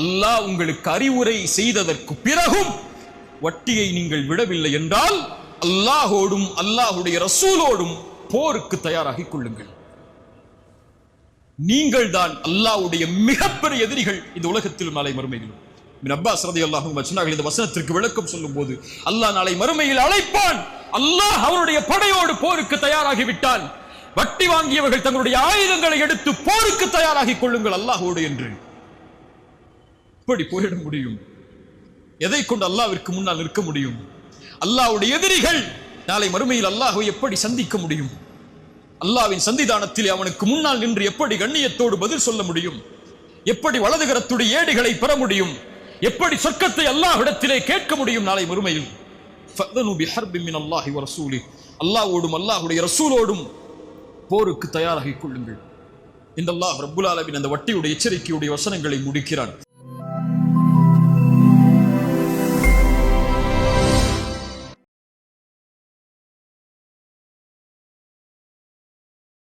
அல்லாஹ் உங்களுக்கு அறிவுரை செய்ததற்கு பிறகும் வட்டியை நீங்கள் விடவில்லை என்றால் அல்லாஹோடும் அல்லாஹுடைய ரசூலோடும் போருக்கு தயாராகிக் கொள்ளுங்கள். நீங்கள் தான் அல்லாஹ்வுடைய மிகப்பெரிய எதிரிகள் இந்த உலகத்தில் நாளை மறுமையிலும். அப்பாஸ் ரதி அல்லாஹும் சொன்னார்கள் இந்த வசனத்திற்கு விளக்கம் சொல்லும்போது அல்லாஹ் நாளை மறுமையில் அழைப்பான். அல்லாஹ் அவனுடைய படையோடு போருக்கு தயாராகி விட்டான் வட்டி வாங்கியவர்கள் தங்களுடைய ஆயுதங்களை எடுத்து போருக்கு தயாராகி கொள்ளுங்கள் அல்லாஹோடு என்று. எப்படி போயிட முடியும்? எதை கொண்டு அல்லாவிற்கு முன்னால் நிற்க முடியும்? அல்லாஹ்வுடைய எதிரிகள் நாளை மறுமையில் அல்லாஹை எப்படி சந்திக்க முடியும்? அல்லாஹ்வின் சந்திதானத்தில் அவனுக்கு முன்னால் நின்று எப்படி கண்ணியத்தோடு பதில் சொல்ல முடியும்? எப்படி வலதுகரத்துடைய ஏடுகளை பெற முடியும்? எப்படி சொர்க்கத்தை அல்லாஹ்விடத்திலே கேட்க முடியும் நாளை மறுமையில்? அல்லாஹோடும் அல்லாஹுடைய அல்லாஹி ரசூலோடும் போருக்கு தயாராகிக் கொள்ளுங்கள். இந்த அல்லாஹ் ரபுல் அந்த வட்டியுடைய எச்சரிக்கையுடைய வசனங்களை முடிக்கிறான்.